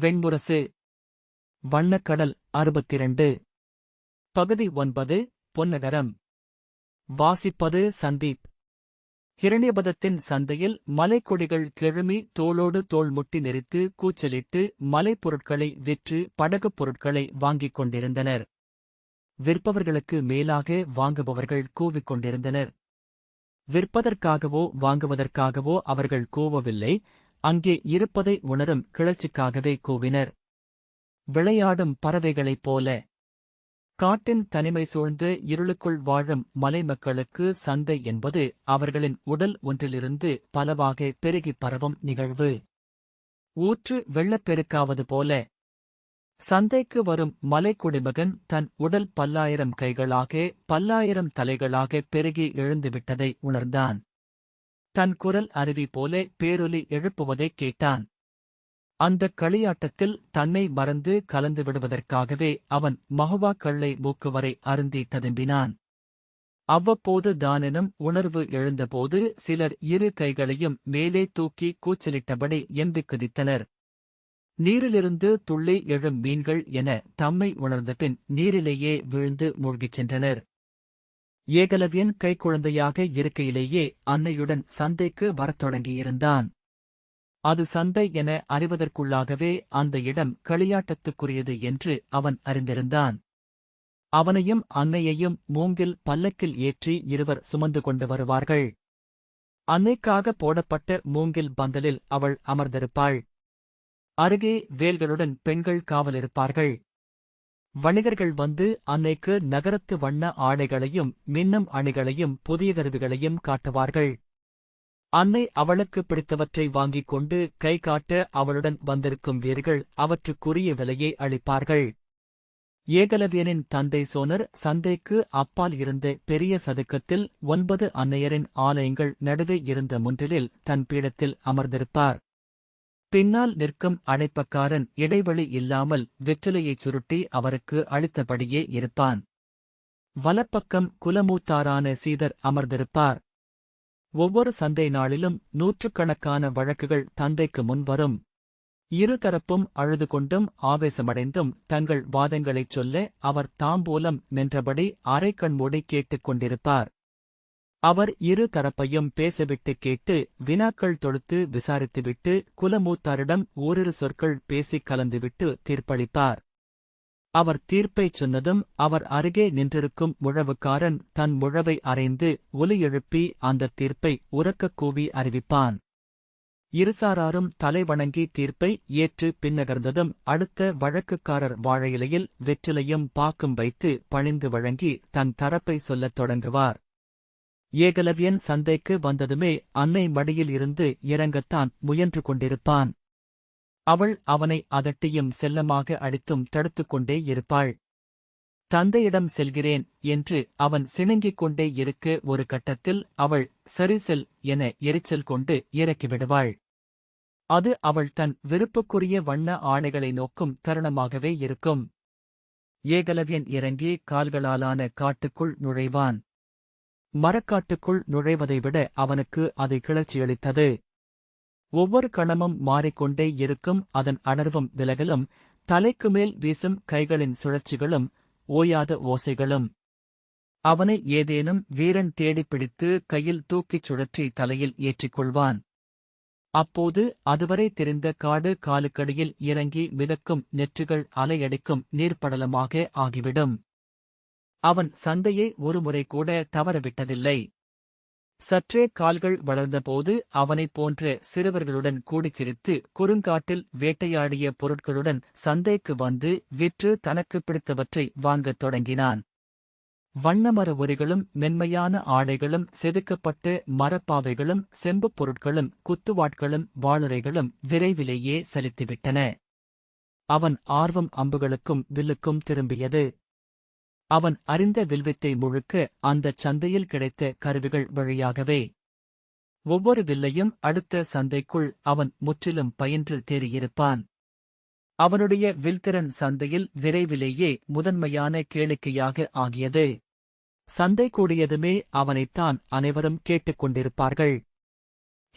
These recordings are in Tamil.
வெண்முரசு வண்ணக்கடல் அறுபத்திரண்டு. பகுதி ஒன்பது பொன்னகரம். வாசிப்பது சந்தீப். ஹிரண்யபதத்தின் சந்தையில் மலைக்கொடிகள் கிழமி தோளோடு தோள் முட்டி நெறித்து கூச்சலிட்டு மலைப்பொருட்களை விற்று படகுப் பொருட்களை வாங்கிக் கொண்டிருந்தனர். விற்பவர்களுக்கு மேலாக வாங்குபவர்கள் கூவிக் கொண்டிருந்தனர். விற்பதற்காகவோ வாங்குவதற்காகவோ அவர்கள் கூவவில்லை. அங்கே இருப்பதை உணரும் கிளர்ச்சிக்காகவே கூவினர். விளையாடும் பறவைகளைப் போல காட்டின் தனிமை சூழ்ந்து இருளுக்குள் வாழும் மலை மக்களுக்கு சந்தை என்பது அவர்களின் உடல் ஒன்றிலிருந்து பலவாக பெருகிப் பரவும் நிகழ்வு. ஊற்று வெள்ளப்பெருக்காவது போல சந்தைக்கு வரும் மலைக்குடிமகன் தன் உடல் பல்லாயிரம் கைகளாக பல்லாயிரம் தலைகளாக பெருகி எழுந்துவிட்டதை உணர்ந்தான். தன் குரல் அருவி போல பேரொலி எழுப்புவதைக் கேட்டான். அந்தக் களியாட்டத்தில் தன்னை மறந்து கலந்து விடுவதற்காகவே அவன் மகுவா கள்ளை மூக்குவரை அருந்தி ததும்பினான். அவ்வப்போது தானெனும் உணர்வு எழுந்தபோது சிலர் இரு கைகளையும் மேலே தூக்கி கூச்சலிட்டபடி எம்பிக் குதித்தனர். நீரிலிருந்து துள்ளி எழும் மீன்கள் என தம்மை உணர்ந்தபின் நீரிலேயே விழுந்து மூழ்கிச் சென்றனர். ஏகலவியன் கைக்குழந்தையாக இருக்கையிலேயே அன்னையுடன் சந்தைக்கு வரத் தொடங்கியிருந்தான். அது சந்தை என அறிவதற்குள்ளாகவே அந்த இடம் களியாட்டத்துக்குரியது என்று அவன் அறிந்திருந்தான். அவனையும் அன்னையையும் மூங்கில் பல்லக்கில் ஏற்றி இருவர் சுமந்து கொண்டு வருவார்கள். அன்னைக்காக போடப்பட்ட மூங்கில் பந்தலில் அவள் அமர்ந்திருப்பாள். அருகே வேல்களுடன் பெண்கள் காவலிருப்பார்கள். வணிகர்கள் வந்து அன்னைக்கு நகரத்து வண்ண ஆடைகளையும் மின்னும் அணிகளையும் புதிய கருவிகளையும் காட்டுவார்கள். அன்னை அவளுக்கு பிடித்தவற்றை வாங்கிக் கொண்டு கை காட்ட அவளுடன் வந்திருக்கும் வீர்கள் அவற்றுக்குரிய விலையை அளிப்பார்கள். ஏகலவியனின் தந்தை சோனர் சந்தைக்கு அப்பால் இருந்த பெரிய சதுக்கத்தில் ஒன்பது அன்னையரின் ஆலயங்கள் நடுவே இருந்த முன்றிலில் தன் பீடத்தில் அமர்ந்திருப்பார். பின்னால் நிற்கும் அடைப்பக்காரன் இடைவெளி இல்லாமல் வெற்றிலையைச் சுருட்டி அவருக்கு அளித்தபடியே இருப்பான். வலப்பக்கம் குலமூத்தாரான சீதர் அமர்ந்திருப்பார். ஒவ்வொரு சந்தை நாளிலும் நூற்றுக்கணக்கான வழக்குகள் தந்தைக்கு முன் வரும். இருதரப்பும் அழுது கொண்டும் ஆவேசமடைந்தும் தங்கள் வாதங்களைச் சொல்ல அவர் தாம்பூலம் நின்றபடி அரைக்கண் மூடி கேட்டுக் கொண்டிருப்பார். அவர் இரு தரப்பையும் பேசவிட்டு கேட்டு வினாக்கள் தொடுத்து விசாரித்துவிட்டு குலமூத்தாரிடம் ஓரிரு சொற்கள் பேசிக் கலந்துவிட்டு தீர்ப்பளிப்பார் அவர் தீர்ப்பைச் சொன்னதும் அவர் அருகே நின்றிருக்கும் முழவுக்காரன் தன் முழவை அறைந்து ஒலி எழுப்பி அந்தத் தீர்ப்பை உறக்கக் கூவி அறிவிப்பான். இருசாராரும் தலைவணங்கி தீர்ப்பை ஏற்று பின்னகர்ந்ததும் அடுத்த வழக்குக்காரர் வாழையிலையில் வெற்றிலையும் பாக்கும் வைத்து பணிந்து வழங்கி தன் தரப்பை சொல்லத் தொடங்குவார். ஏகலவியன் சந்தைக்கு வந்ததுமே அன்னை மடியில் இருந்து இறங்கத்தான் முயன்று கொண்டிருப்பான். அவள் அவனை அதட்டியும் செல்லமாக அடித்தும் தடுத்துக் கொண்டே இருப்பாள். தந்தையிடம் செல்கிறேன் என்று அவன் சிணுங்கிக் கொண்டே இருக்க ஒரு கட்டத்தில் அவள் சரி செல் என எரிச்சல் கொண்டு இறக்கிவிடுவாள் அது அவள் தன் விருப்புக்குரிய வண்ண ஆணைகளை நோக்கும் தருணமாகவே இருக்கும். ஏகலவியன் இறங்கி கால்களாலான காட்டுக்குள் நுழைவான். மரக்காட்டுக்குள் நுழைவதை விட அவனுக்கு அது கிளர்ச்சியளித்தது ஒவ்வொரு கணமும் மாறிக்கொண்டே இருக்கும் அதன் அணர்வும் விலகலும் தலைக்கு மேல் வீசும் கைகளின் சுழற்சிகளும் ஓயாத ஓசைகளும். அவனை ஏதேனும் வீரன் தேடிப் பிடித்து கையில் தூக்கிச் சுழற்றி தலையில் ஏற்றிக்கொள்வான் அப்போது அதுவரை தெரிந்த காடு காலுக்கடியில் இறங்கி மிதக்கும் நெற்றுகள் அலையடிக்கும் நீர்ப்படலமாக ஆகிவிடும். அவன் சந்தையை ஒருமுறை கூட தவறவிட்டதில்லை. சற்றே கால்கள் வளர்ந்தபோது அவனைப் போன்ற சிறுவர்களுடன் கூடிச் சிரித்து குறுங்காட்டில் வேட்டையாடிய பொருட்களுடன் சந்தைக்கு வந்து விற்று தனக்கு பிடித்தவற்றை வாங்கத் தொடங்கினான். வண்ணமர உரிகளும் மென்மையான ஆடைகளும் செதுக்கப்பட்டு மரப்பாவைகளும் செம்புப் பொருட்களும் குத்துவாட்களும் வாளுரைகளும் விரைவிலேயே செலுத்திவிட்டன. அவன் ஆர்வம் அம்புகளுக்கும் வில்லுக்கும் திரும்பியது. அவன் அறிந்த வில்வித்தை முழுக்க அந்தச் சந்தையில் கிடைத்த கருவிகள் வழியாகவே. ஒவ்வொரு வில்லையும் அடுத்த சந்தைக்குள் அவன் முற்றிலும் பயின்று தேறியிருப்பான். அவனுடைய வில்திறன் சந்தையில் விரைவிலேயே முதன்மையான கேளிக்கையாக ஆகியது. சந்தை கூடியதுமே அவனைத்தான் அனைவரும் கேட்டுக் கொண்டிருப்பார்கள்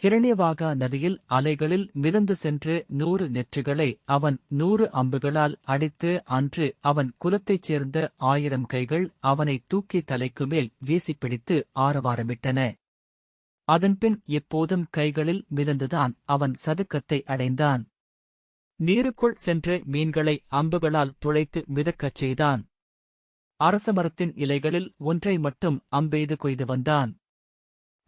ஹிரண்யவாகா நதியில் அலைகளில் மிதந்து சென்று நூறு நெற்றிகளை அவன் நூறு அம்புகளால் அடித்து அன்று அவன் குலத்தைச் சேர்ந்த ஆயிரம் கைகள் அவனை தூக்கி தலைக்கு மேல் வீசிப் பிடித்து ஆரவாரமிட்டன. அதன்பின் எப்போதும் கைகளில் மிதந்துதான் அவன் சதுக்கத்தை அடைந்தான். நீருக்குள் சென்று மீன்களை அம்புகளால் துளைத்து மிதக்கச் செய்தான். அரசமரத்தின் இலைகளில் ஒன்றை மட்டும் அம்பெய்து கொய்து வந்தான்.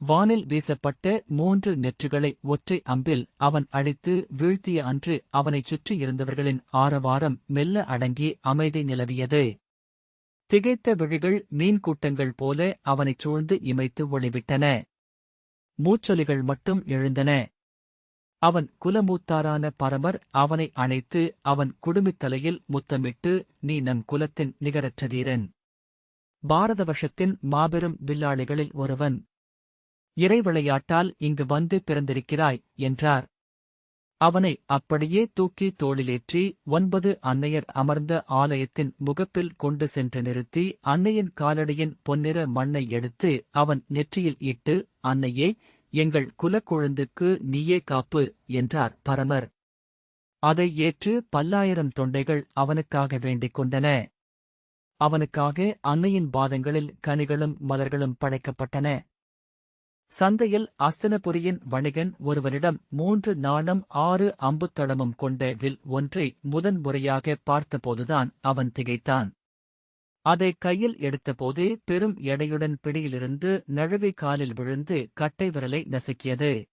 வானில் வீசப்பட்ட மூன்று நெற்றுகளை ஒற்றை அம்பில் அவன் அழித்து வீழ்த்திய அன்று அவனைச் சுற்றியிருந்தவர்களின் ஆரவாரம் மெல்ல அடங்கி அமைதி நிலவியது. திகைத்த விழிகள் மீன் கூட்டங்கள் போல அவனைச் சூழ்ந்து இமைத்து ஒளிவிட்டன. மூச்சொலிகள் மட்டும் எழுந்தன. அவன் குலமூத்தாரான பரமர் அவனை அணைத்து அவன் குடுமித் தலையில் முத்தமிட்டு நீ நம் குலத்தின் நிகரற்ற வீரன். பாரத வருஷத்தின் மாபெரும் வில்லாளிகளில் ஒருவன். இறை விளையாட்டால் இங்கு வந்து பிறந்திருக்கிறாய் என்றார். அவனை அப்படியே தூக்கி தோளிலேற்றி ஒன்பது அன்னையர் அமர்ந்த ஆலயத்தின் முகப்பில் கொண்டு சென்று நிறுத்தி அன்னையின் காலடியின் பொன்னிற மண்ணை எடுத்து அவன் நெற்றியில் இட்டு அன்னையே எங்கள் குலக்குழுந்துக்கு நீயே காப்பு என்றார் பரமர். அதை ஏற்று பல்லாயிரம் தொண்டைகள் அவனுக்காக வேண்டிக் கொண்டன. அவனுக்காக அன்னையின் பாதங்களில் கனிகளும் மலர்களும் படைக்கப்பட்டன. சந்தையில் அஸ்தனபுரியின் வணிகன் ஒருவனிடம் மூன்று நாணம் ஆறு அம்புத்தளமும் கொண்ட வில் ஒன்றை முதன்முறையாக பார்த்தபோதுதான் அவன் திகைத்தான். அதை கையில் எடுத்தபோதே பெரும் எடையுடன் பிடியிலிருந்து நழுவி காலில் விழுந்து கட்டை விரலை நசுக்கியது.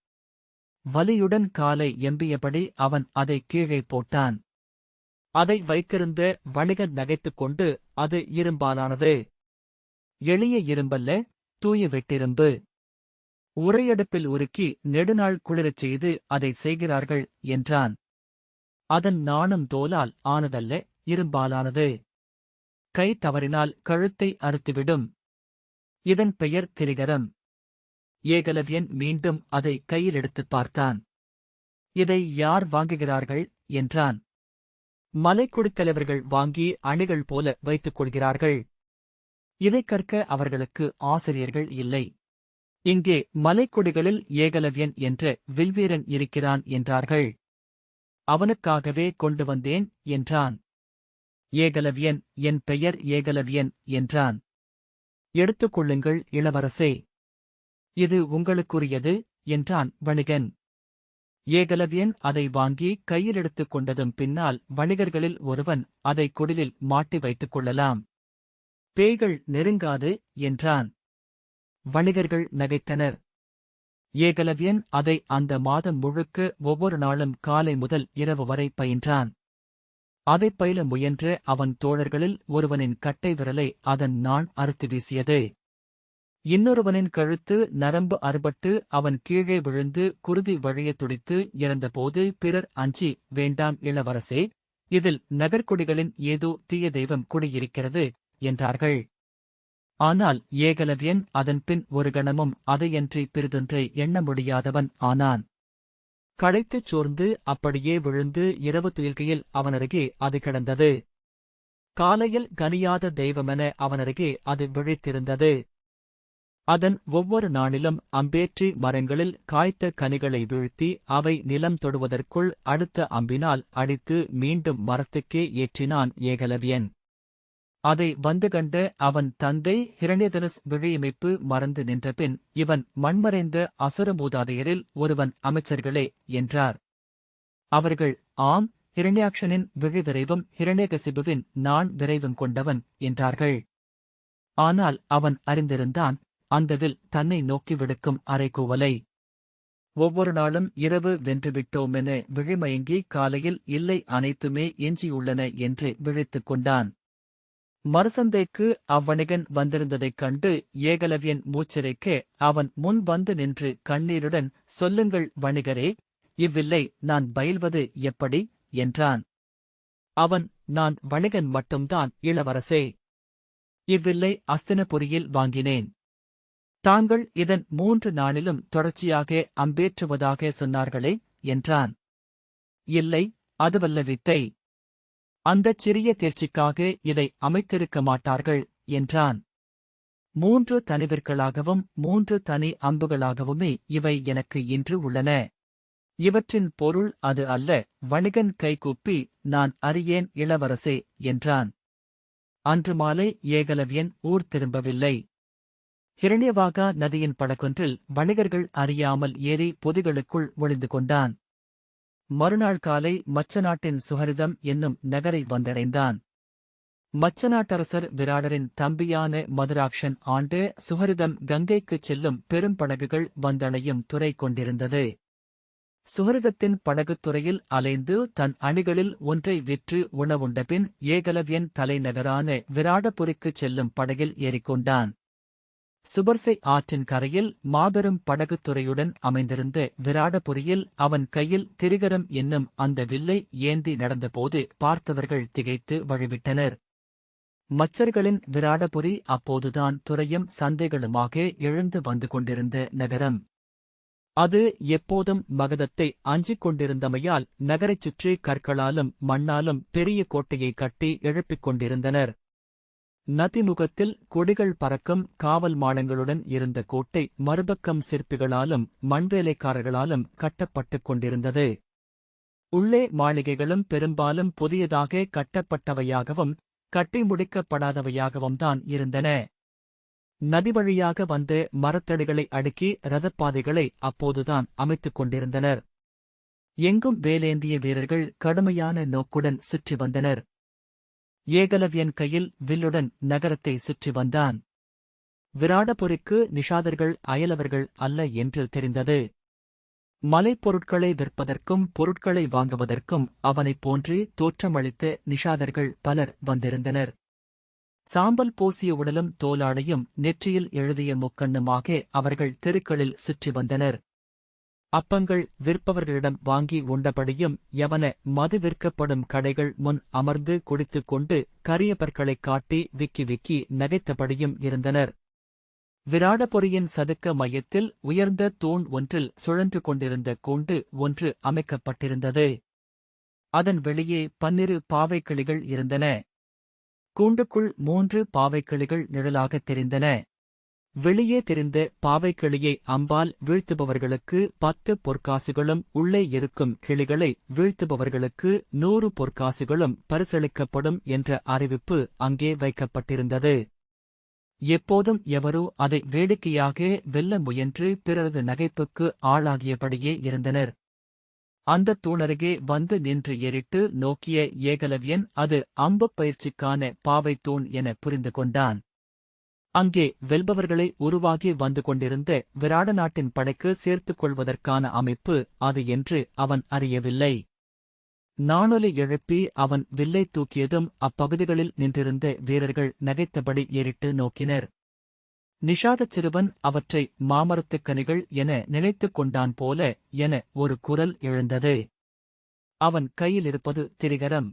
வலியுடன் காலை எம்பியபடி அவன் அதை கீழே போட்டான். அதை வைத்திருந்த வணிகன் நகைத்துக் கொண்டு அது இரும்பாலானது. எளிய இரும்பல்ல தூய வெட்டிரும்பு. உரையடுப்பில் உருக்கி நெடுநாள் குளிரச் செய்து அதை செய்கிறார்கள் என்றான். அதன் நாணம் தோலால் ஆனதல்ல இரும்பாலானது. கை தவறினால் கழுத்தை அறுத்துவிடும். இதன் பெயர் திரிகரம். ஏகலவியன் மீண்டும் அதை கையில் எடுத்துப் பார்த்தான். இதை யார் வாங்குகிறார்கள்? என்றான். மலைக்குடித்தலைவர்கள் வாங்கி அணிகள் போல வைத்துக் கொள்கிறார்கள். இதை கற்க அவர்களுக்கு ஆசிரியர்கள் இல்லை. இங்கே மலைக்கொடிகளில் ஏகலவியன் என்ற வில்வீரன் இருக்கிறான் என்றார்கள். அவனுக்காகவே கொண்டு வந்தேன் என்றான். ஏகலவியன் என் பெயர் ஏகலவியன் என்றான். எடுத்துக் கொள்ளுங்கள் இளவரசே. இது உங்களுக்குரியது என்றான் வணிகன். ஏகலவியன் அதை வாங்கி கையில் எடுத்துக் கொண்டதும் பின்னால் வணிகர்களில் ஒருவன் அதை குடிலில் மாட்டி வைத்துக் கொள்ளலாம். பேய்கள் நெருங்காது என்றான். வணிகர்கள் நகைத்தனர். ஏகலவியன் அதை அந்த மாதம் முழுக்க ஒவ்வொரு நாளும் காலை முதல் இரவு வரை பயின்றான். அதைப் பயில முயன்ற அவன் தோழர்களில் ஒருவனின் கட்டை விரலை அதன் நாண் அறுத்து வீசியது. இன்னொருவனின் கழுத்து நரம்பு அறுபட்டு அவன் கீழே விழுந்து குருதி வழியத் துடித்து இறந்தபோது பிறர் அஞ்சி வேண்டாம் இளவரசே இதில் நகர்குடிகளின் ஏதோ தீய தெய்வம் குடியிருக்கிறது என்றார்கள். ஆனால் ஏகலவ்யன் அதன்பின் ஒரு கணமும் அதையன்றி பிறிதொன்றை எண்ண முடியாதவன் ஆனான். களைத்துச் சோர்ந்து அப்படியே விழுந்து இரவு துயில்கையில் அவனருகே அது கிடந்தது. காலையில் கனியாத தெய்வமென அவனருகே அது விழித்திருந்தது. அதன் ஒவ்வொரு நாளிலும் அம்பேற்றி மரங்களில் காய்த்த கனிகளை வீழ்த்தி அவை நிலம் தொடுவதற்குள் அடுத்த அம்பினால் அடித்து மீண்டும் மரத்துக்கே ஏற்றினான் ஏகலவியன். அதை வந்து கண்ட அவன் தந்தை ஹிரண்யதனஸ் விழியமைப்பு மறந்து நின்றபின் இவன் மண்மறைந்த அசுர மூதாதையரில் ஒருவன் அமைச்சர்களே என்றார். அவர்கள் ஆம் ஹிரண்யாட்சனின் விழி விரைவும் ஹிரண்யகசிபுவின் நான் விரைவும் கொண்டவன் என்றார்கள். ஆனால் அவன் அறிந்திருந்தான் அந்தவில் தன்னை நோக்கி விடுக்கும் அரைக்கூவலை ஒவ்வொரு நாளும் இரவு வென்றுவிட்டோமென விழிமயங்கி காலையில் இல்லை அனைத்துமே எஞ்சியுள்ளன என்று விழித்துக் கொண்டான். மறுசந்தைக்கு அவ்வணிகன் வந்திருந்ததைக் கண்டு ஏகலவியன் மூச்சிறைக்க அவன் முன் வந்து நின்று கண்ணீருடன் சொல்லுங்கள் வணிகரே இவ்வில்லை நான் பயில்வது எப்படி? என்றான். அவன் நான் வணிகன் மட்டும்தான் இளவரசே. இவ்வில்லை அஸ்தினபுரியில் வாங்கினேன். தாங்கள் இதன் மூன்று நாளிலும் தொடர்ச்சியாக அம்பேற்றுவதாக சொன்னார்களே என்றான். இல்லை அதுவல்ல வித்தை. அந்தச் சிறிய தேர்ச்சிக்காக இதை அமைத்திருக்க மாட்டார்கள் என்றான். மூன்று தனிவிற்களாகவும் மூன்று தனி அம்புகளாகவுமே இவை எனக்கு இன்று உள்ளன. இவற்றின் பொருள் அது அல்ல வணிகன் கைகூப்பி நான் அறியேன் இளவரசே என்றான். அன்று மாலை ஏகலவியன் ஊர் திரும்பவில்லை. ஹிரண்யவாகா நதியின் படகொன்றில் வணிகர்கள் அறியாமல் ஏறி பொதிகளுக்குள் ஒளிந்து கொண்டான். மறுநாள் காலை மச்ச நாட்டின் சுஹரிதம் என்னும் நகரை வந்தடைந்தான். மச்ச நாட்டரசர் விராடரின் தம்பியான மதுராக்ஷன் ஆண்டு சுஹரிதம் கங்கைக்குச் செல்லும் பெரும் படகுகள் வந்தடையும் துறை கொண்டிருந்தது. சுஹரிதத்தின் படகுத்துறையில் அலைந்து தன் அணிகளில் ஒன்றை விற்று உணவுண்டபின் ஏகலவ்யன் தலைநகரான விராடபுரிக்குச் செல்லும் படகில் ஏறிக்கொண்டான். சுபர்சை ஆற்றின் கரையில் மாபெரும் படகுத்துறையுடன் அமைந்திருந்த விராடபுரியில் அவன் கையில் திரிகரம் என்னும் அந்த வில்லை ஏந்தி நடந்தபோது பார்த்தவர்கள் திகைத்து வழிவிட்டனர். மச்சர்களின் விராடபுரி அப்போதுதான் துறையும் சந்தைகளுமாக எழுந்து வந்து கொண்டிருந்த நகரம். அது எப்போதும் மகதத்தை அஞ்சிக் கொண்டிருந்தமையால் நகரைச் சுற்றி கற்களாலும் மண்ணாலும் பெரிய கோட்டையை கட்டி எழுப்பிக் கொண்டிருந்தனர். நதிமுகத்தில் கொடிகள் பறக்கும் காவல் மாடங்களுடன் இருந்த கோட்டை மறுபக்கம் சிற்பிகளாலும் மண்வேலைக்காரர்களாலும் கட்டப்பட்டுக் கொண்டிருந்தது. உள்ளே மாளிகைகளும் பெரும்பாலும் புதியதாக கட்டப்பட்டவையாகவும் கட்டி முடிக்கப்படாதவையாகவும் தான் இருந்தன. நதி வழியாக வந்து மரத்தடிகளை அடுக்கி ரதப்பாதைகளை அப்போதுதான் அமைத்துக் கொண்டிருந்தனர். எங்கும் வேலேந்திய வீரர்கள் கடுமையான நோக்குடன் சுற்றி வந்தனர். ஏகலவ்யன் கையில் வில்லுடன் நகரத்தை சுற்றி வந்தான். விராடபுரிக்கு நிஷாதர்கள் அயலவர்கள் அல்ல என்று தெரிந்தது. மலைப்பொருட்களை விற்பதற்கும் பொருட்களை வாங்குவதற்கும் அவனைப் போன்று தோற்றமளித்த நிஷாதர்கள் பலர் வந்திருந்தனர். சாம்பல் பூசிய உடலும் தோலாடையும் நெற்றியில் எழுதிய முக்கண்ணுமாக அவர்கள் தெருக்களில் சுற்றி வந்தனர். அப்பங்கள் விற்பவர்களிடம் வாங்கி உண்டபடியும் எவன மது விற்கப்படும் கடைகள் முன் அமர்ந்து குடித்துக் கொண்டு கரியபற்களைக் காட்டி விக்கி விக்கி நகைத்தபடியும் இருந்தனர். விராடபொரியின் சதுக்க மையத்தில் உயர்ந்த தூண் ஒன்றில் சுழன்று கொண்டிருந்த கூண்டு ஒன்று அமைக்கப்பட்டிருந்தது. அதன் வெளியே பன்னிரு பாவைக்கிளிகள் இருந்தன. கூண்டுக்குள் மூன்று பாவைக்கிளிகள் நிழலாகத் தெரிந்தன. வெளியே தெரிந்த பாவைக்கிளியை அம்பால் வீழ்த்துபவர்களுக்கு பத்து பொற்காசுகளும் உள்ளே இருக்கும் கிளிகளை வீழ்த்துபவர்களுக்கு நூறு பொற்காசுகளும் பரிசளிக்கப்படும் என்ற அறிவிப்பு அங்கே வைக்கப்பட்டிருந்தது. எப்போதும் எவரோ அதை வேடிக்கையாக வெல்ல முயன்று பிறரது நகைப்புக்கு ஆளாகியபடியே இருந்தனர். அந்த தூணருகே வந்து நின்று ஏறிட்டு நோக்கிய ஏகலவியன் அது அம்புப் பயிற்சிக்கான பாவைத்தூண் என புரிந்து கொண்டான். அங்கே வெல்பவர்களை உருவாகி வந்து கொண்டிருந்த விராட நாட்டின் படைக்கு சேர்த்துக் கொள்வதற்கான அமைப்பு அது என்று அவன் அறியவில்லை. நாணொலி எழுப்பி அவன் வில்லை தூக்கியதும் அப்பகுதிகளில் நின்றிருந்த வீரர்கள் நகைத்தபடி ஏறிட்டு நோக்கினர். நிஷாதச் சிறுவன் அவற்றை மாமரத்துக் கனிகள் என நினைத்துக் கொண்டான் போல என ஒரு குரல் எழுந்தது. அவன் கையிலிருப்பது திரிகரம்.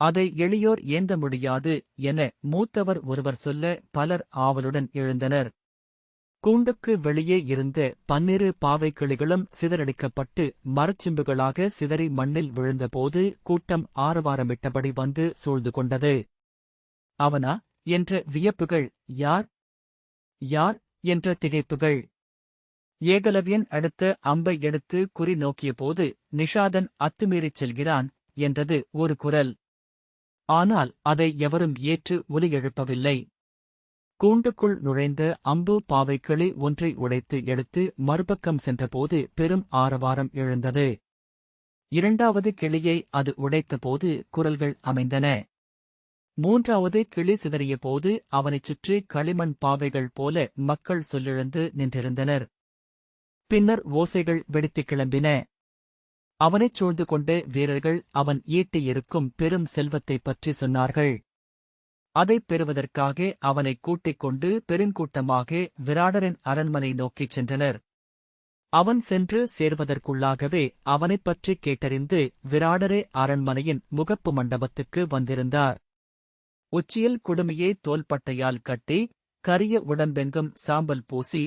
அதை எளியோர் ஏந்த முடியாது என மூத்தவர் ஒருவர் சொல்ல பலர் ஆவலுடன் எழுந்தனர். கூண்டுக்கு வெளியே இருந்த பன்னிரு பாவைக்கிளிகளும் சிதறடிக்கப்பட்டு மரச்சிம்புகளாக சிதறி மண்ணில் விழுந்தபோது கூட்டம் ஆரவாரமிட்டபடி வந்து சூழ்ந்து கொண்டது. அவனா? என்ற வியப்புகள் யார்? யார்? என்ற திகைப்புகள். ஏகலவியன் அடுத்த அம்பை எடுத்து குறி நோக்கியபோது நிஷாதன் அத்துமீறிச் செல்கிறான் என்றது ஒரு குரல். ஆனால் அதை எவரும் ஏற்று ஒலி எழுப்பவில்லை கூண்டுக்குள் நுழைந்த அம்பு பாவைக்கிளி ஒன்றை உடைத்து எடுத்து மறுபக்கம் சென்றபோது பெரும் ஆரவாரம் எழுந்தது. இரண்டாவது கிளியை அது உடைத்தபோது குரல்கள் அமைந்தன. மூன்றாவது கிளி சிதறிய போது அவனைச் சுற்றி களிமண் பாவைகள் போல மக்கள் சொல்லிழந்து நின்றிருந்தனர். பின்னர் ஓசைகள் வெடித்துக் கிளம்பின. அவனைச் சூழ்ந்து கொண்டு வீரர்கள் அவன் ஈட்டியிருக்கும் பெரும் செல்வத்தைப் பற்றி சொன்னார்கள். அதைப் பெறுவதற்காக அவனைக் கூட்டிக் கொண்டு பெருங்கூட்டமாக விராடரின் அரண்மனை நோக்கிச் சென்றனர். அவன் சென்று சேர்வதற்குள்ளாகவே அவனைப் பற்றி கேட்டறிந்து விராடரே அரண்மனையின் முகப்பு மண்டபத்துக்கு வந்திருந்தார். உச்சியில் குடுமையே தோல்பட்டையால் கட்டி கரிய உடம்பெங்கும் சாம்பல் பூசி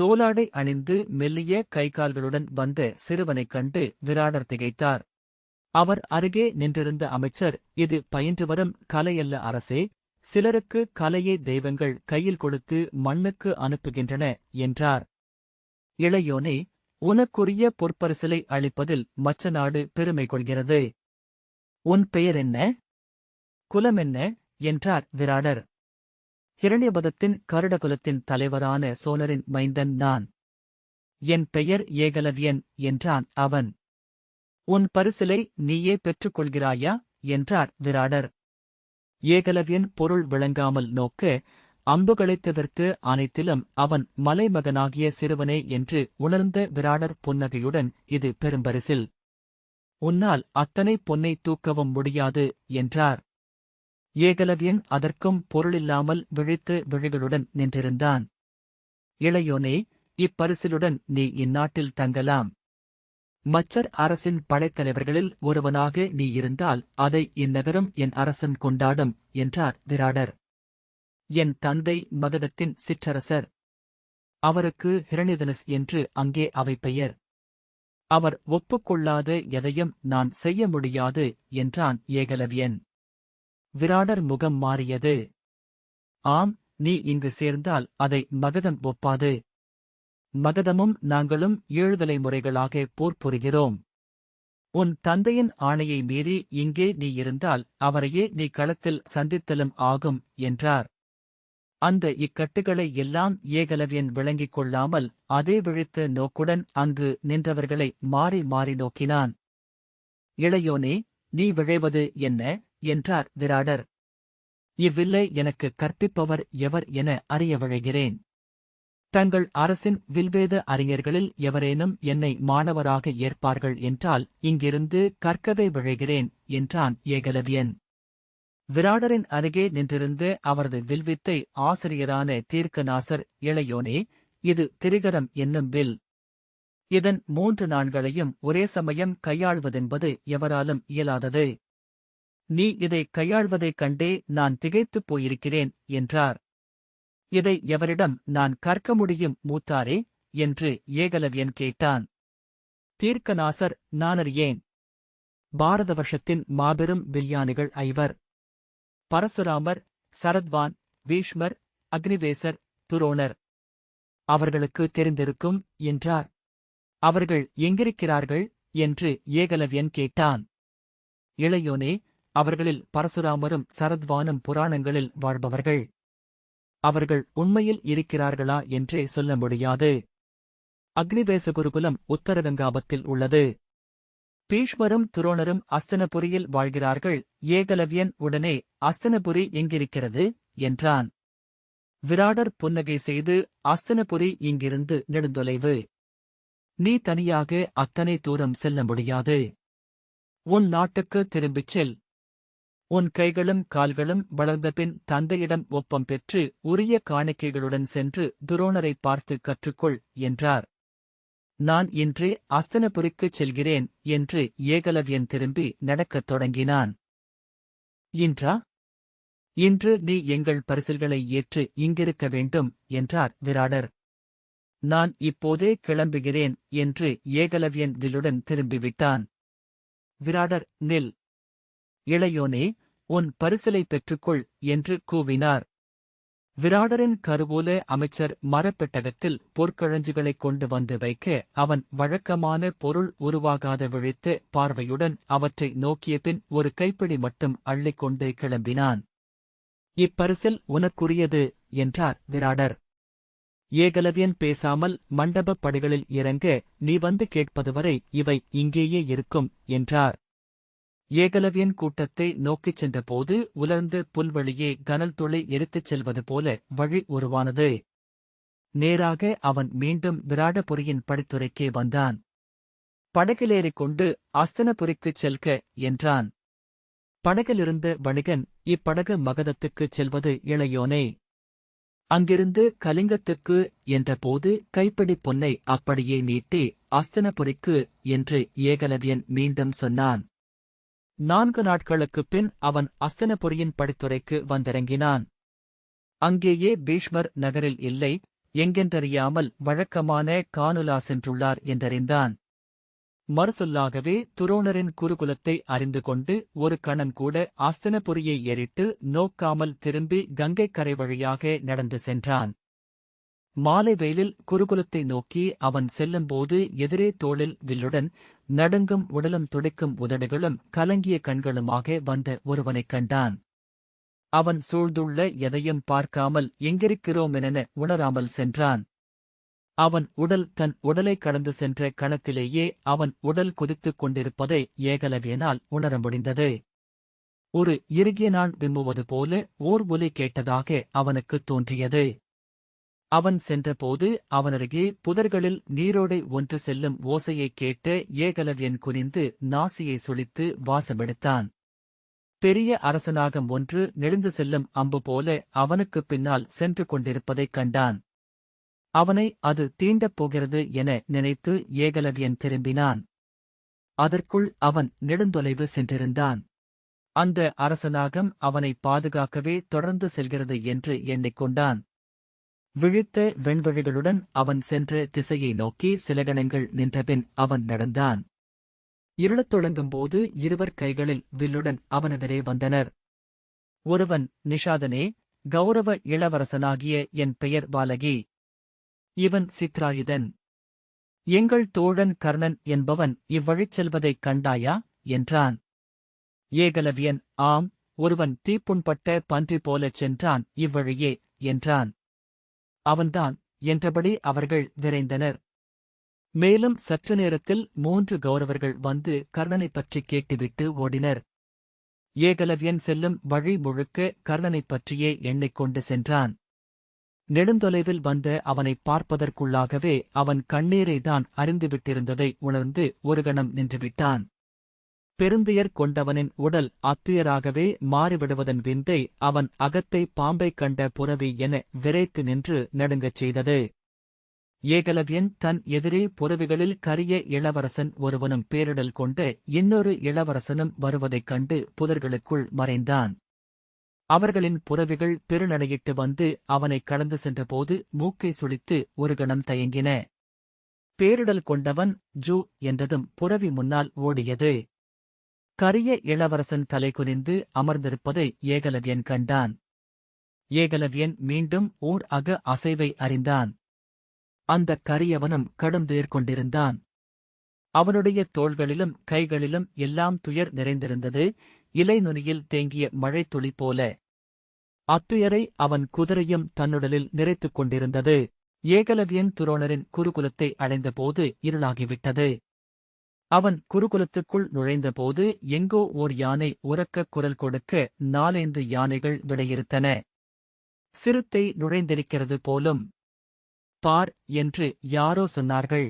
தோலாடை அணிந்து மெல்லிய கைகால்களுடன் வந்த சிறுவனைக் கண்டு விராடர் திகைத்தார். அவர் அருகே நின்றிருந்த அமைச்சர் இது பயின்று வரும் கலையல்ல அரசே சிலருக்கு கலையை தெய்வங்கள் கையில் கொடுத்து மண்ணுக்கு அனுப்புகின்றன என்றார். இளையோனே உனக்குரிய பொற்பரிசிலை அளிப்பதில் மற்ற நாடு பெருமை கொள்கிறது. உன் பெயர் என்ன? குலம் என்ன? என்றார் விராடர். ஹிரண்யபதத்தின் கருடகுலத்தின் தலைவரான சோழரின் மைந்தன் நான். என் பெயர் ஏகலவியன் என்றான் அவன். உன் பரிசிலை நீயே பெற்றுக்கொள்கிறாயா என்றார் விராடர். ஏகலவியன் பொருள் விளங்காமல் நோக்க அம்புகளைத் தவிர்த்து அனைத்திலும் அவன் மலைமகனாகிய சிறுவனே என்று உணர்ந்த விராடர் புன்னகையுடன் இது பெரும்பரிசில். உன்னால் அத்தனை பொன்னை தூக்கவும் முடியாது என்றார். ஏகலவியன் அதற்கும் பொருளில்லாமல் விழித்து விழிகளுடன் நின்றிருந்தான். இளையோனே இப்பரிசிலுடன் நீ இந்நாட்டில் தங்கலாம். மச்சர் அரசின் படைத்தலைவர்களில் ஒருவனாக நீ இருந்தால் அதை இந்நகரம் என் அரசன் கொண்டாடும் என்றார் விராடர். என் தந்தை மகதத்தின் சிற்றரசர். அவருக்கு ஹிரணிதனஸ் என்று அங்கே அவை பெயர். அவர் ஒப்புக்கொள்ளாத எதையும் நான் செய்ய முடியாது என்றான் ஏகலவியன். விராடர் முகம் மாறியது. ஆம் நீ இங்கு சேர்ந்தால் அதை மகதம் ஒப்பாது. மகதமும் நாங்களும் ஏழுதலை முறைகளாக போர் புரிகிறோம் உன் தந்தையின் ஆணையை மீறி இங்கே நீ இருந்தால் அவரையே நீ களத்தில் சந்தித்தலும் ஆகும் என்றார். அந்த இக்கட்டுகளை எல்லாம் ஏகலவியன் விளங்கிக் கொள்ளாமல் அதே விழித்த நோக்குடன் அங்கு நின்றவர்களை மாறி மாறி நோக்கினான். இளையோனே நீ விழைவது என்ன? என்றார் விராடர். இவ்வில்லை எனக்கு கற்பிப்பவர் எவர் என அறிய விழைகிறேன். தங்கள் அரசின் வில்வேத அறிஞர்களில் எவரேனும் என்னை மாணவராக ஏற்பார்கள் என்றால் இங்கிருந்து கற்கவே விழைகிறேன் என்றான் ஏகலவியன். விராடரின் அருகே நின்றிருந்து அவரது வில்வித்தை ஆசிரியரான தீர்க்கநாசர் இளையோனே இது திரிகரம் என்னும் வில். இதன் மூன்று நான்களையும் ஒரே சமயம் கையாள்வதென்பது எவராலும் இயலாதது. நீ இதை கையாள்வதைக் கண்டே நான் திகைத்துப் போயிருக்கிறேன் என்றார். இதை எவரிடம் நான் கற்க முடியும் மூத்தாரே? என்று ஏகலவியன் கேட்டான். தீர்க்கநாசர் நானர் ஏன்? பாரத வருஷத்தின் மாபெரும் வில்யானிகள் ஐவர். பரசுராமர் சரத்வான் பீஷ்மர் அக்னிவேசர் துரோணர். அவர்களுக்கு தெரிந்திருக்கும் என்றார். அவர்கள் எங்கிருக்கிறார்கள்? என்று ஏகலவியன் கேட்டான். இளையோனே அவர்களில் பரசுராமரும் சரத்வானும் புராணங்களில் வாழ்பவர்கள். அவர்கள் உண்மையில் இருக்கிறார்களா என்றே சொல்ல முடியாது. அக்னிவேச குருகுலம் உத்தரகங்காபத்தில் உள்ளது. பீஷ்மரும் துரோணரும் அஸ்தனபுரியில் வாழ்கிறார்கள். ஏகலவ்யன் உடனே அஸ்தனபுரி எங்கிருக்கிறது? என்றான். விராடர் புன்னகை செய்து அஸ்தனபுரி இங்கிருந்து நெடுந்தொலைவு. நீ தனியாக அத்தனை தூரம் செல்ல முடியாது. உன் நாட்டுக்கு திரும்பிச் செல். உன் கைகளும் கால்களும் வளர்ந்தபின் தந்தையிடம் ஒப்பம் பெற்று உரிய காணிக்கைகளுடன் சென்று துரோணரை பார்த்து கற்றுக்கொள் என்றார். நான் இன்று அஸ்தனபுரிக்குச் செல்கிறேன் என்று ஏகலவ்யன் திரும்பி நடக்கத் தொடங்கினான். இன்றா? இன்று நீ எங்கள் பரிசில்களை ஏற்று இங்கிருக்க வேண்டும் என்றார் விராடர். நான் இப்போதே கிளம்புகிறேன் என்று ஏகலவ்யன் வில்லுடன் திரும்பிவிட்டான். விராடர் நில். இளையோனே உன் பரிசலை பெற்றுக்கொள் என்று கூவினார். விராடரின் கருவூல அமைச்சர் மரப்பெட்டகத்தில் பொற்கழஞ்சுகளைக் கொண்டு வந்து வைக்க அவன் வழக்கமான பொருள் உருவாகாத விழித்து பார்வையுடன் அவற்றை நோக்கிய பின் ஒரு கைப்பிடி மட்டும் அள்ளிக்கொண்டு கிளம்பினான். இப்பரிசில் உனக்குரியது என்றார் விராடர். ஏகலவியன் பேசாமல் மண்டபப் படிகளில் இறங்க நீ வந்து கேட்பதுவரை இவை இங்கேயே இருக்கும் என்றார். ஏகலவியன் கூட்டத்தை நோக்கிச் சென்றபோது உலர்ந்து புல்வெளியே கனல் துளை எரித்துச் செல்வது போல வழி உருவானது. நேராக அவன் மீண்டும் விராடபுரியின் படித்துறைக்கே வந்தான். படகிலேறிக் கொண்டு அஸ்தனபுரிக்குச் செல்க என்றான். படகிலிருந்த வணிகன் இப்படகு மகதத்துக்குச் செல்வது இளையோனே. அங்கிருந்து கலிங்கத்துக்கு என்றபோது கைப்பிடி பொன்னை அப்படியே நீட்டி அஸ்தனபுரிக்கு என்று ஏகலவியன் மீண்டும் சொன்னான். நான்கு நாட்களுக்குப் பின் அவன் அஸ்தனபுரியின் படித்துறைக்கு வந்திறங்கினான். அங்கேயே பீஷ்மர் நகரில் இல்லை எங்கென்றறியாமல் வழக்கமான கானுலா சென்றுள்ளார் என்றறிந்தான். மறுசொல்லாகவே துரோணரின் குருகுலத்தை அறிந்து கொண்டு ஒரு கணன் கூட ஆஸ்தனபுரியை ஏறிட்டு நோக்காமல் திரும்பி கங்கைக் கரை வழியாக நடந்து சென்றான். மாலை வெயிலில் குருகுலத்தை நோக்கி அவன் செல்லும்போது எதிரே தோளில் வில்லுடன் நடுங்கும் உடலும் துடைக்கும் உதடுகளும் கலங்கிய கண்களுமாக வந்த ஒருவனைக் கண்டான். அவன் சூழ்ந்துள்ள எதையும் பார்க்காமல் எங்கிருக்கிறோமென உணராமல் சென்றான். அவன் உடல் தன் உடலை கடந்து சென்ற கணத்திலேயே அவன் உடல் குதித்துக் கொண்டிருப்பதை ஏகலவியனால் உணர முடிந்தது. ஒரு இறுகிய நான் விம்முவது போல ஓர் ஒலி கேட்டதாக அவனுக்குத் தோன்றியது. அவன் சென்றபோது அவனருகே புதர்களில் நீரோடை ஒன்று செல்லும் ஓசையைக் கேட்ட ஏகலவ்யன் குனிந்து நாசியை சுழித்து வாசமெடுத்தான். பெரிய அரசனாகம் ஒன்று நெடுந்து செல்லும் அம்பு போல அவனுக்குப் பின்னால் சென்று கொண்டிருப்பதைக் கண்டான். அவனை அது தீண்டப் போகிறது என நினைத்து ஏகலவியன் திரும்பினான். அதற்குள் அவன் நெடுந்தொலைவு சென்றிருந்தான். அந்த அரசனாகம் அவனை பாதுகாக்கவே தொடர்ந்து செல்கிறது என்று எண்ணிக்கொண்டான். விழித்த வெண்வழிகளுடன் அவன் சென்ற திசையை நோக்கி சில கணங்கள் நின்றபின் அவன் நடந்தான். இருளத் தொடங்கும்போது இருவர் கைகளில் வில்லுடன் அவனெதிரே வந்தனர். ஒருவன் நிஷாதனே கௌரவ இளவரசனாகிய என் பெயர் பாலகி. இவன் சித்ராயுதன். எங்கள் தோழன் கர்ணன் என்பவன் இவ்வழிச் செல்வதைக் கண்டாயா? என்றான். ஏகலவியன் ஆம் ஒருவன் தீப்புண்பட்ட பன்றி போலச் சென்றான் இவ்வழியே என்றான். அவன்தான் என்றபடி அவர்கள் விரைந்தனர். மேலும் சற்று நேரத்தில் மூன்று கௌரவர்கள் வந்து கர்ணனைப் பற்றி கேட்டுவிட்டு ஓடினர். ஏகலவ்யன் செல்லும் வழி முழுக்க கர்ணனைப் பற்றியே எண்ணிக்கொண்டு சென்றான். நெடுந்தொலைவில் வந்த அவனைப் பார்ப்பதற்குள்ளாகவே அவன் கண்ணீரைதான் அறிந்துவிட்டிருந்ததை உணர்ந்து ஒரு கணம் நின்றுவிட்டான். பெருந்துயர் கொண்டவனின் உடல் அத்துயராகவே மாறிவிடுவதன் விந்தை அவன் அகத்தை பாம்பைக் கண்ட புறவி என விரைத்து நின்று நடுங்கச் செய்தது. ஏகலவியன் தன் எதிரே புறவிகளில் கரிய இளவரசன் ஒருவனும் பேரிடல் கொண்டு இன்னொரு இளவரசனும் வருவதைக் கண்டு புதர்களுக்குள் மறைந்தான். அவர்களின் புறவிகள் பெருநடையிட்டு வந்து அவனைக் கடந்து சென்றபோது மூக்கை சுழித்து ஒரு கணம் தயங்கின. பேரிடல் கொண்டவன் ஜூ என்றதும் புறவி முன்னால் ஓடியது. கரிய இளவரசன் தலை குனிந்து அமர்ந்திருப்பதை ஏகலவியன் கண்டான். ஏகலவியன் மீண்டும் ஓர் அக அசைவை அறிந்தான். அந்தக் கரியவனும் கடுந்துயர் கொண்டிருந்தான். அவனுடைய தோள்களிலும் கைகளிலும் எல்லாம் துயர் நிறைந்திருந்தது. இலை நுனியில் தேங்கிய மழைத்துளி போல. அத்துயரை அவன் குதிரையும் தன்னுடலில் நிறைத்துக் கொண்டிருந்தது. ஏகலவியன் துரோணரின் குருகுலத்தை அடைந்தபோது இருளாகிவிட்டது. அவன் குருகுலத்துக்குள் நுழைந்தபோது எங்கோ ஓர் யானை உறக்க குரல் கொடுக்க நாலைந்து யானைகள் விடையிறுத்தன. சிறுத்தை நுழைந்திருக்கிறது போலும் பார் என்று யாரோ சொன்னார்கள்.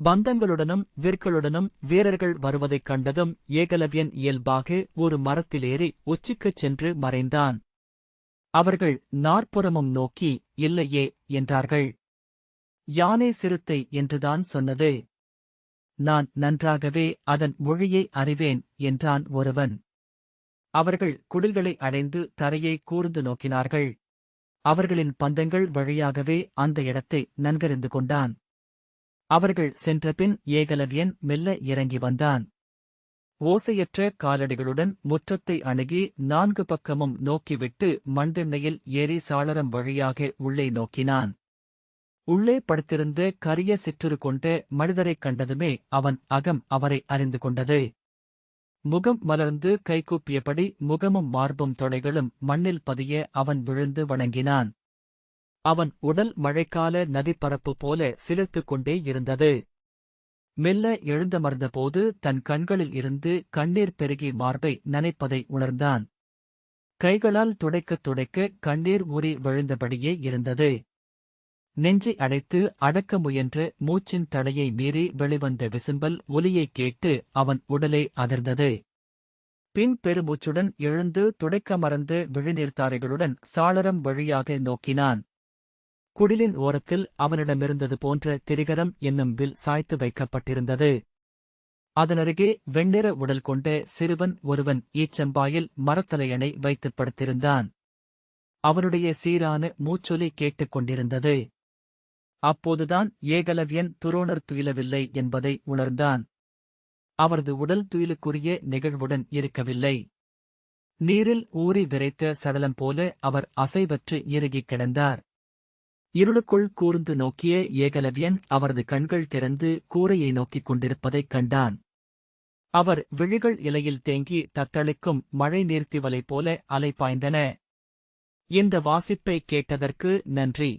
பந்தங்களுடனும் விற்களுடனும் வீரர்கள் வருவதைக் கண்டதும் ஏகலவியன் இயல்பாக ஒரு மரத்திலேறி உச்சிக்குச் சென்று மறைந்தான். அவர்கள் நாற்புறமும் நோக்கி இல்லையே என்றார்கள். யானை சிறுத்தை என்றுதான் சொன்னது. நான் நன்றாகவே அதன் மொழியை அறிவேன் என்றான் ஒருவன். அவர்கள் குடில்களை அடைந்து தரையை கூர்ந்து நோக்கினார்கள். அவர்களின் பந்தங்கள் வழியாகவே அந்த இடத்தை நன்கறிந்து கொண்டான். அவர்கள் சென்றபின் ஏகலவியன் மெல்ல இறங்கி வந்தான். ஓசையற்ற காலடிகளுடன் முற்றத்தை அணுகி நான்கு பக்கமும் நோக்கிவிட்டு மண்தெண்ணையில் ஏறி சாளரம் வழியாக உள்ளே நோக்கினான். உள்ளே படுத்திருந்து கரிய சிற்றுரு கொண்டு மனிதரைக் கண்டதுமே அவன் அகம் அவரை அறிந்து கொண்டது. முகம் மலர்ந்து கைகூப்பியபடி முகமும் மார்பும் தொடைகளும் மண்ணில் பதிய அவன் விழுந்து வணங்கினான். அவன் உடல் மழைக்கால நதிப்பரப்பு போல சிலிர்த்துக் கொண்டே இருந்தது. மெல்ல எழுந்தமர்ந்தபோது தன் கண்களில் இருந்து கண்ணீர் பெருகி மார்பை நனைப்பதை உணர்ந்தான். கைகளால் துடைக்கத் துடைக்க கண்ணீர் ஊறி விழுந்தபடியே இருந்தது. நெஞ்சை அடைத்து அடக்க முயன்ற மூச்சின் தடையை மீறி வெளிவந்த விசும்பல் ஒலியைக் கேட்டு அவன் உடலே அதிர்ந்தது. பின் பெருமூச்சுடன் எழுந்து துடைக்க மறந்து விழிநீர்த்தாரைகளுடன் சாளரம் வழியாக நோக்கினான். குடிலின் ஓரத்தில் அவனிடமிருந்தது போன்ற திரிகரம் என்னும் வில் சாய்த்து வைக்கப்பட்டிருந்தது. அதனருகே வெண்ணிற உடல் கொண்ட சிறுவன் ஒருவன் ஈச்சம்பாயில் மரத்தலையணை வைத்துப் படுத்திருந்தான். அவனுடைய சீரான மூச்சொலி கேட்டுக் கொண்டிருந்தது. அப்போதுதான் ஏகலவ்யன் துரோணர் துயிலவில்லை என்பதை உணர்ந்தான். அவரது உடல் துயிலுக்குரிய நிகழ்வுடன் இருக்கவில்லை. நீரில் ஊறி விரைத்த சடலம் போல அவர் அசைவற்று இறுகிக் கிடந்தார். இருளுக்குள் கூர்ந்து நோக்கிய ஏகலவியன் அவரது கண்கள் திறந்து கூரையை நோக்கிக் கொண்டிருப்பதைக் கண்டான். அவர் விழிகள் இலையில் தேங்கி தத்தளிக்கும் மழை நீர்த்திவலை போல அலைபாய்ந்தன இந்த வாசிப்பை கேட்டதற்கு நன்றி.